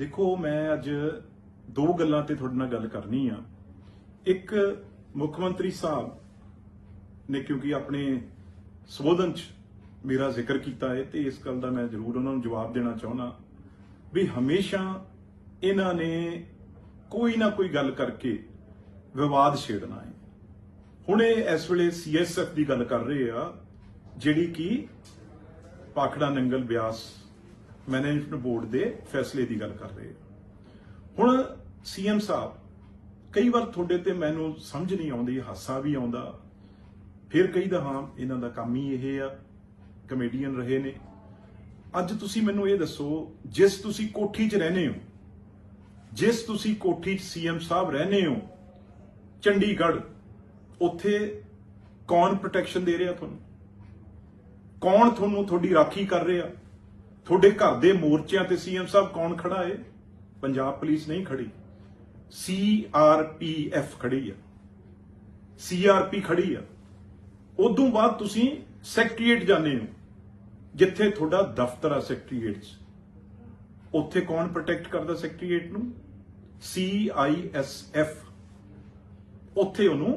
ਦੇਖੋ, ਮੈਂ ਅੱਜ ਦੋ ਗੱਲਾਂ ਤੇ ਤੁਹਾਡੇ ਨਾਲ ਗੱਲ ਕਰਨੀ ਆ। ਇੱਕ ਮੁੱਖ ਮੰਤਰੀ ਸਾਹਿਬ ਨੇ ਕਿਉਂਕਿ ਆਪਣੇ ਸੰਬੋਧਨ ਚ ਮੇਰਾ ਜ਼ਿਕਰ ਕੀਤਾ ਹੈ ਤੇ ਇਸ ਗੱਲ ਦਾ ਮੈਂ ਜ਼ਰੂਰ ਉਹਨਾਂ ਨੂੰ ਜਵਾਬ ਦੇਣਾ ਚਾਹੁੰਦਾ ਵੀ ਹਮੇਸ਼ਾ ਇਹਨਾਂ ਨੇ ਕੋਈ ਨਾ ਕੋਈ ਗੱਲ ਕਰਕੇ ਵਿਵਾਦ ਛੇੜਨਾ ਹੈ। ਹੁਣ ਇਹ ਇਸ ਵੇਲੇ ਸੀਐਸਐਫ ਦੀ ਗੱਲ ਕਰ ਰਹੇ ਆ, ਜਿਹੜੀ ਕਿ ਪਾਖੜਾ ਨੰਗਲ ਬਿਆਸ ਮੈਨੇਜਮੈਂਟ ਬੋਰਡ ਦੇ ਫੈਸਲੇ ਦੀ ਗੱਲ ਕਰ ਰਹੇ ਆ ਹੁਣ ਸੀਐਮ ਸਾਹਿਬ, ਕਈ ਵਾਰ ਤੁਹਾਡੇ ਤੇ ਮੈਨੂੰ ਸਮਝ ਨਹੀਂ ਆਉਂਦੀ, ਹਾਸਾ ਵੀ ਆਉਂਦਾ। ਫਿਰ ਕਹੀਦਾ ਹਾਂ, ਇਹਨਾਂ ਦਾ ਕੰਮ ਹੀ ਇਹ ਆ ਕਮੇਡੀਅਨ ਰਹੇ ਨੇ। ਅੱਜ ਤੁਸੀਂ ਮੈਨੂੰ ਇਹ ਦੱਸੋ, ਜਿਸ ਤੁਸੀਂ ਕੋਠੀ 'ਚ ਰਹਿੰਦੇ ਹੋ, ਜਿਸ ਤੁਸੀਂ ਕੋਠੀ 'ਚ ਸੀਐਮ ਸਾਹਿਬ ਰਹਿੰਦੇ ਹੋ, ਚੰਡੀਗੜ੍ਹ, ਉੱਥੇ ਕੌਣ ਪ੍ਰੋਟੈਕਸ਼ਨ ਦੇ ਰਿਹਾ ਤੁਹਾਨੂੰ? ਕੌਣ ਤੁਹਾਨੂੰ ਤੁਹਾਡੀ ਰਾਖੀ ਕਰ ਰਿਹਾ? ਤੁਹਾਡੇ ਘਰ ਦੇ ਮੋਰਚਿਆਂ ਤੇ ਸੀਐਮ ਸਾਹਿਬ ਕੌਣ ਖੜਾ ਹੈ ਪੰਜਾਬ ਪੁਲਿਸ ਨਹੀਂ ਖੜੀ। ਸੀਆਰਪੀਐਫ ਖੜੀ ਆ। ਸੀਆਰਪੀ ਖੜੀ ਆ। ਉਦੋਂ ਬਾਅਦ ਤੁਸੀਂ ਸੈਕਟਰੀਏਟ ਜਾਂਦੇ ਹੋ, ਜਿੱਥੇ ਤੁਹਾਡਾ ਦਫ਼ਤਰ ਆ ਸੈਕਟਰੀਏਟ 'ਚ। ਉੱਥੇ ਕੌਣ ਪ੍ਰੋਟੈਕਟ ਕਰਦਾ ਸੈਕਟਰੀਏਟ ਨੂੰ? ਸੀਆਈਐਸਐਫ ਉੱਥੇ ਉਹਨੂੰ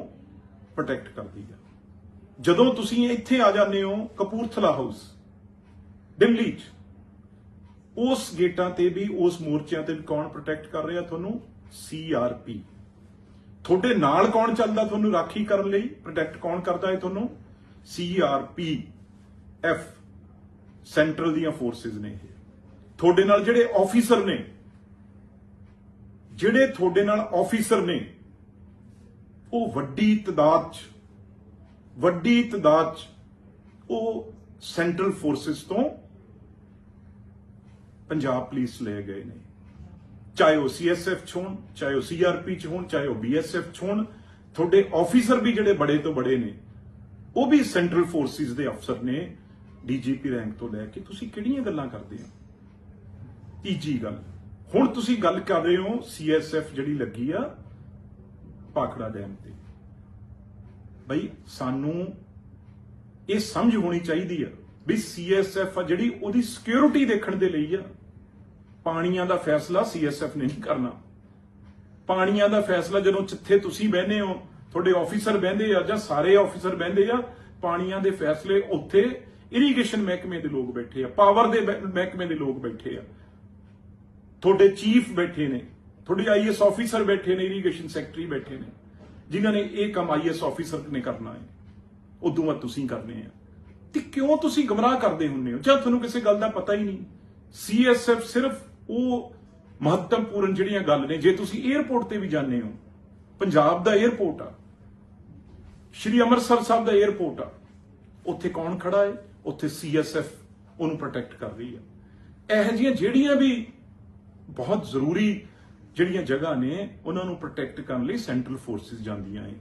ਪ੍ਰੋਟੈਕਟ ਕਰਦੀ ਆ। ਜਦੋਂ ਤੁਸੀਂ ਇੱਥੇ ਆ ਜਾਂਦੇ ਹੋ ਕਪੂਰਥਲਾ ਹਾਊਸ, ਦਿੱਲੀ 'ਚ ਉਸ ਗੇਟਾਂ ਤੇ ਵੀ, ਉਸ ਮੋਰਚਿਆਂ ਤੇ ਵੀ ਕੌਣ ਪ੍ਰੋਟੈਕਟ ਕਰ ਰਿਹਾ ਤੁਹਾਨੂੰ? ਸੀਆਰਪੀ ਤੁਹਾਡੇ ਨਾਲ ਕੌਣ ਚੱਲਦਾ ਤੁਹਾਨੂੰ ਰਾਖੀ ਕਰਨ ਲਈ? ਪ੍ਰੋਟੈਕਟ ਕੌਣ ਕਰਦਾ ਹੈ ਤੁਹਾਨੂੰ? ਸੀਆਰਪੀ ਐਫ ਸੈਂਟਰਲ ਦੀਆਂ ਫੋਰਸਿਸ ਨੇ ਇਹ। ਤੁਹਾਡੇ ਨਾਲ ਜਿਹੜੇ ਆਫੀਸਰ ਨੇ, ਜਿਹੜੇ ਤੁਹਾਡੇ ਨਾਲ ਆਫੀਸਰ ਨੇ, ਉਹ ਵੱਡੀ ਤਦਾਦ ਚ, ਵੱਡੀ ਤਦਾਦ ਚ ਉਹ ਸੈਂਟਰਲ ਫੋਰਸਿਸ ਤੋਂ ਪੰਜਾਬ ਪੁਲਿਸ ਲੈ ਗਏ ਨੇ। ਚਾਹੇ ਉਹ ਸੀਐਸਐਫ ਚ ਹੋਣ, ਚਾਹੇ ਉਹ ਸੀਆਰਪੀ ਚ ਹੋਣ, ਚਾਹੇ ਉਹ ਬੀਐਸਐਫ ਚ ਹੋਣ, ਤੁਹਾਡੇ ਆਫੀਸਰ ਵੀ ਜਿਹੜੇ ਬੜੇ ਤੋਂ ਬੜੇ ਨੇ, ਉਹ ਵੀ ਸੈਂਟਰਲ ਫੋਰਸਿਸ ਦੇ ਅਫਸਰ ਨੇ ਡੀਜੀਪੀ ਰੈਂਕ ਤੋਂ ਲੈ ਕੇ। ਤੁਸੀਂ ਕਿਹੜੀਆਂ ਗੱਲਾਂ ਕਰਦੇ ਹੋ? ਤੀਜੀ ਗੱਲ, ਹੁਣ ਤੁਸੀਂ ਗੱਲ ਕਰ ਰਹੇ ਹੋ ਸੀਐਸਐਫ ਜਿਹੜੀ ਲੱਗੀ ਆ ਪਾਖੜਾ ਡੈਮ ਤੇ। ਬਈ ਸਾਨੂੰ ਇਹ ਸਮਝ ਹੋਣੀ ਚਾਹੀਦੀ ਆ ਵੀ ਸੀਐਸਐਫ ਆ ਜਿਹੜੀ ਉਹਦੀ ਸਿਕਿਉਰਿਟੀ ਦੇਖਣ ਦੇ ਲਈ ਆ, ਪਾਣੀਆਂ ਦਾ ਫੈਸਲਾ ਸੀਐਸਐਫ ਨੇ ਨਹੀਂ ਕਰਨਾ। ਪਾਣੀਆਂ ਦਾ ਫੈਸਲਾ ਜਦੋਂ ਜਿੱਥੇ ਤੁਸੀਂ ਬਹਿੰਦੇ ਹੋ, ਤੁਹਾਡੇ ਆਫੀਸਰ ਬਹਿੰਦੇ ਆ ਜਾਂ ਸਾਰੇ ਆਫੀਸਰ ਬਹਿੰਦੇ ਆ, ਪਾਣੀਆਂ ਦੇ ਫੈਸਲੇ ਉੱਥੇ ਇਰੀਗੇਸ਼ਨ ਮਹਿਕਮੇ ਦੇ ਲੋਕ ਬੈਠੇ ਆ ਪਾਵਰ ਦੇ ਮਹਿਕਮੇ ਦੇ ਲੋਕ ਬੈਠੇ ਆ। ਤੁਹਾਡੇ ਚੀਫ ਬੈਠੇ ਨੇ, ਤੁਹਾਡੇ ਆਈਐਸ ਆਫੀਸਰ ਬੈਠੇ ਨੇ ਇਰੀਗੇਸ਼ਨ ਸੈਕਟਰੀ ਬੈਠੇ ਨੇ, ਜਿਨ੍ਹਾਂ ਨੇ ਇਹ ਕੰਮ ਆਈਐਸ ਆਫੀਸਰ ਨੇ ਕਰਨਾ ਹੈ। ਉਦੋਂ ਬਾਅਦ ਤੁਸੀਂ ਕਰਨੇ ਆ। ਤੇ ਕਿਉਂ ਤੁਸੀਂ ਗਮਰਾਹ ਕਰਦੇ ਹੁੰਨੇ ਹੋ? ਜਦ ਤੁਹਾਨੂੰ ਕਿਸੇ ਗੱਲ ਦਾ ਪਤਾ ਹੀ ਨਹੀਂ। ਸੀਐਸਐਫ ਸਿਰਫ ਉਹ ਮਹੱਤਵਪੂਰਨ ਜਿਹੜੀਆਂ ਗੱਲ ਨੇ, ਜੇ ਤੁਸੀਂ 에어ਪੋਰਟ ਤੇ ਵੀ ਜਾਂਦੇ ਹੋ। ਪੰਜਾਬ ਦਾ 에어ਪੋਰਟ ਆ। ਸ਼੍ਰੀ ਅੰਮ੍ਰਿਤਸਰ ਸਾਹਿਬ ਦਾ 에어ਪੋਰਟ ਆ। ਉੱਥੇ ਕੌਣ ਖੜਾ ਹੈ? ਉੱਥੇ ਸੀਐਸਐਫ ਉਹਨੂੰ ਪ੍ਰੋਟੈਕਟ ਕਰ ਰਹੀ ਆ। ਇਹ ਜਿਹੀਆਂ ਜਿਹੜੀਆਂ ਵੀ ਬਹੁਤ ਜ਼ਰੂਰੀ ਜਿਹੜੀਆਂ ਜਗ੍ਹਾ ਨੇ, ਉਹਨਾਂ ਨੂੰ ਪ੍ਰੋਟੈਕਟ ਕਰਨ ਲਈ ਸੈਂਟਰਲ ਫੋਰਸਿਸ ਜਾਂਦੀਆਂ ਏ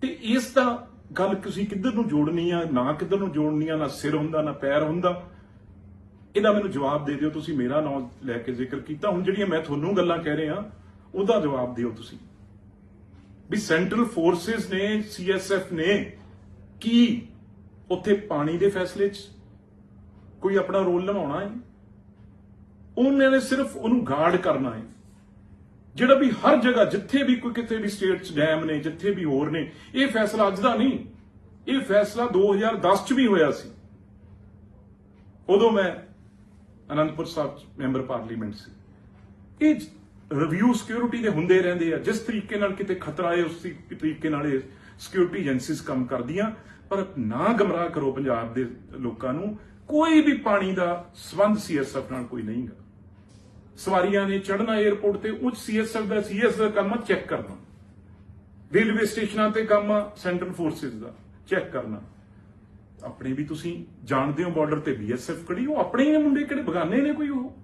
ਤੇ ਇਸ ਦਾ ਗੱਲ ਤੁਸੀਂ ਕਿੱਧਰ ਨੂੰ ਜੋੜਨੀ ਆ? ਨਾ ਕਿੱਧਰ ਨੂੰ ਜੋੜਨੀ ਆ? ਨਾ ਸਿਰ ਹੁੰਦਾ, ਨਾ ਪੈਰ ਹੁੰਦਾ। ਇਹਦਾ ਮੈਨੂੰ ਜਵਾਬ ਦੇ ਦਿਓ ਤੁਸੀਂ, ਮੇਰਾ ਨਾਮ ਲੈ ਕੇ ਜ਼ਿਕਰ ਕੀਤਾ। ਹੁਣ ਜਿਹੜੀਆਂ ਮੈਂ ਤੁਹਾਨੂੰ ਗੱਲਾਂ ਕਹਿ ਰਿਹਾ, ਉਹਦਾ ਜਵਾਬ ਦਿਓ ਤੁਸੀਂ। ਵੀ ਸੈਂਟਰਲ ਫੋਰਸਿਸ ਨੇ ਸੀਐਸਐਫ ਨੇ ਕੀ ਉੱਥੇ ਪਾਣੀ ਦੇ ਫੈਸਲੇ 'ਚ ਕੋਈ ਆਪਣਾ ਰੋਲ ਨਿਭਾਉਣਾ ਹੈ? ਉਹਨਾਂ ਨੇ ਸਿਰਫ ਉਹਨੂੰ ਗਾਰਡ ਕਰਨਾ ਹੈ। ਜਿਹੜਾ ਵੀ ਹਰ ਜਗ੍ਹਾ, ਜਿੱਥੇ ਵੀ ਕੋਈ ਕਿਤੇ ਵੀ ਸਟੇਟ 'ਚ ਡੈਮ ਨੇ, ਜਿੱਥੇ ਵੀ ਹੋਰ ਨੇ, ਇਹ ਫੈਸਲਾ ਅੱਜ ਦਾ ਨਹੀਂ। ਇਹ ਫੈਸਲਾ 2010 'ਚ ਵੀ ਹੋਇਆ ਸੀ। ਉਦੋਂ ਮੈਂ ਅਨੰਦਪੁਰ ਸਾਹਿਬ 'ਚ ਮੈਂਬਰ ਪਾਰਲੀਮੈਂਟ ਸੀ। ਇਹ ਰਿਵਿਊ ਸਿਕਿਉਰਿਟੀ ਦੇ ਹੁੰਦੇ ਰਹਿੰਦੇ ਆ। ਜਿਸ ਤਰੀਕੇ ਨਾਲ ਕਿਤੇ ਖਤਰਾ ਹੈ, ਉਸ ਤਰੀਕੇ ਨਾਲ ਇਹ ਸਿਕਿਉਰਿਟੀ ਏਜੰਸੀਜ਼ ਕੰਮ ਕਰਦੀਆਂ। ਪਰ ਨਾ ਗਮਰਾਹ ਕਰੋ ਪੰਜਾਬ ਦੇ ਲੋਕਾਂ ਨੂੰ। ਕੋਈ ਵੀ ਪਾਣੀ ਦਾ ਸਬੰਧ ਸੀਐਸਐਫ ਨਾਲ ਕੋਈ ਨਹੀਂਗਾ। ਸਵਾਰੀਆਂ ਨੇ ਚੜਨਾ 에ਅਰਪੋਰਟ ਤੇ ਉੱਚ ਸੀਐਸਐਫ ਦਾ ਸੀਐਸ ਦਾ ਕੰਮ ਚੈੱਕ ਕਰਨਾ। ਰੇਲਵੇ ਸਟੇਸ਼ਨਾਂ ਤੇ ਕੰਮ ਆ ਸੈਂਟਰਲ ਫੋਰਸਿਸ ਦਾ ਚੈੱਕ ਕਰਨਾ। ਆਪਣੇ ਵੀ ਤੁਸੀਂ ਜਾਣਦੇ ਹੋ ਬਾਰਡਰ ਤੇ ਬੀਐਸਐਫ ਖੜੀ, ਉਹ ਆਪਣੇ ਹੀ ਮੁੰਡੇ, ਕਿਹੜੇ ਬਗਾਨੇ ਨੇ ਕੋਈ ਉਹ?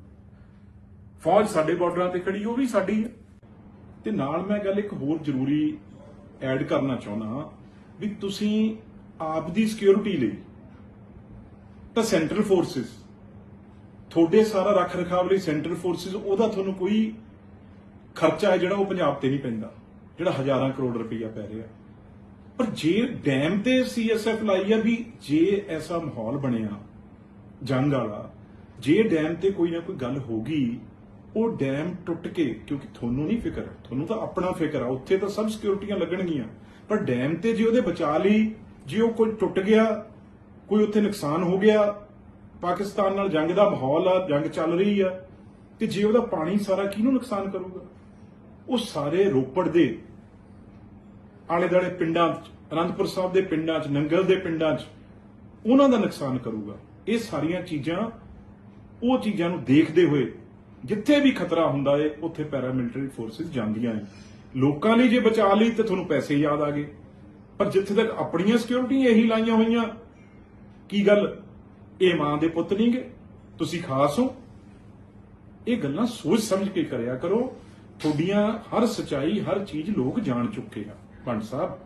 ਫੌਜ ਸਾਡੇ ਬਾਰਡਰਾਂ ਤੇ ਖੜੀ, ਉਹ ਵੀ ਸਾਡੀ ਹੈ। ਤੇ ਨਾਲ ਮੈਂ ਗੱਲ ਇੱਕ ਹੋਰ ਜ਼ਰੂਰੀ ਐਡ ਕਰਨਾ ਚਾਹੁੰਦਾ ਵੀ ਤੁਸੀਂ ਆਪ ਦੀ ਸਿਕਿਉਰਿਟੀ ਲਈ ਤਾਂ ਸੈਂਟਰਲ ਫੋਰਸਿਸ ਤੁਹਾਡੇ ਸਾਰਾ ਰੱਖ ਰਖਾਵ ਲਈ ਸੈਂਟਰਲ ਫੋਰਸਿਸ ਉਹਦਾ ਤੁਹਾਨੂੰ ਕੋਈ ਖਰਚਾ ਹੈ ਜਿਹੜਾ ਉਹ ਪੰਜਾਬ ਤੇ ਨਹੀਂ ਪੈਂਦਾ, ਜਿਹੜਾ ਹਜ਼ਾਰਾਂ ਕਰੋੜ ਰੁਪਈਆ ਪੈ ਰਿਹਾ। ਪਰ ਜੇ ਡੈਮ ਤੇ ਸੀਐਸਐਫ ਲਾਈ ਆ ਵੀ ਜੇ ਐਸਾ ਮਾਹੌਲ ਬਣਿਆ, ਜੰਗ ਵਾਲਾ, ਜੇ ਡੈਮ ਤੇ ਕੋਈ ਨਾ ਕੋਈ ਗੱਲ ਹੋ ਗਈ, ਉਹ ਡੈਮ ਟੁੱਟ ਕੇ, ਕਿਉਂਕਿ ਤੁਹਾਨੂੰ ਨਹੀਂ ਫਿਕਰ, ਤੁਹਾਨੂੰ ਤਾਂ ਆਪਣਾ ਫਿਕਰ ਆ, ਉੱਥੇ ਤਾਂ ਸਭ ਸਿਕਿਉਰਿਟੀਆਂ ਲੱਗਣਗੀਆਂ। ਪਰ ਡੈਮ ਤੇ ਜੇ ਉਹਦੇ ਬਚਾ ਲਈ, ਜੇ ਉਹ ਕੋਈ ਟੁੱਟ ਗਿਆ, ਕੋਈ ਉੱਥੇ ਨੁਕਸਾਨ ਹੋ ਗਿਆ ਪਾਕਿਸਤਾਨ ਨਾਲ ਜੰਗ ਦਾ ਮਾਹੌਲ ਆ, ਜੰਗ ਚੱਲ ਰਹੀ ਆ, ਤੇ ਜੇ ਉਹਦਾ ਪਾਣੀ ਸਾਰਾ ਕਿਹਨੂੰ ਨੁਕਸਾਨ ਕਰੂਗਾ? ਉਹ ਸਾਰੇ ਰੋਪੜ ਦੇ ਆਲੇ ਦਾਲੇ ਪਿੰਡਾਂ 'ਚ, ਅਨੰਦਪੁਰ ਸਾਹਿਬ ਦੇ ਪਿੰਡਾਂ 'ਚ, ਨੰਗਲ ਦੇ ਪਿੰਡਾਂ 'ਚ, ਉਹਨਾਂ ਦਾ ਨੁਕਸਾਨ ਕਰੂਗਾ। ਇਹ ਸਾਰੀਆਂ ਚੀਜ਼ਾਂ, ਉਹ ਚੀਜ਼ਾਂ ਨੂੰ ਦੇਖਦੇ ਹੋਏ ਜਿੱਥੇ ਵੀ ਖਤਰਾ ਹੁੰਦਾ ਏ, ਉੱਥੇ ਪੈਰਾਮਿਲਟਰੀ ਫੋਰਸਿਸ ਜਾਂਦੀਆਂ ਏ। ਲੋਕਾਂ ਲਈ ਜੇ ਬਚਾ ਲਈ ਤੇ ਤੁਹਾਨੂੰ ਪੈਸੇ ਯਾਦ ਆ ਗਏ। ਪਰ ਜਿੱਥੇ ਤੱਕ ਆਪਣੀਆਂ ਸਿਕਿਉਰਿਟੀ ਇਹੀ ਲਾਈਆਂ ਹੋਈਆਂ, ਕੀ ਗੱਲ ਇਹ ਮਾਂ ਦੇ ਪੁੱਤ ਨਹੀਂਗੇ ਤੁਸੀਂ ਖਾਸ ਹੋ। ਇਹ ਗੱਲਾਂ ਸੋਚ ਸਮਝ ਕੇ ਕਰਿਆ ਕਰੋ। ਤੁਹਾਡੀਆਂ ਹਰ ਸਚਾਈ, ਹਰ ਚੀਜ਼ ਲੋਕ ਜਾਣ ਚੁੱਕੇ ਆ। ਪੰਡ ਸਾਹਿਬ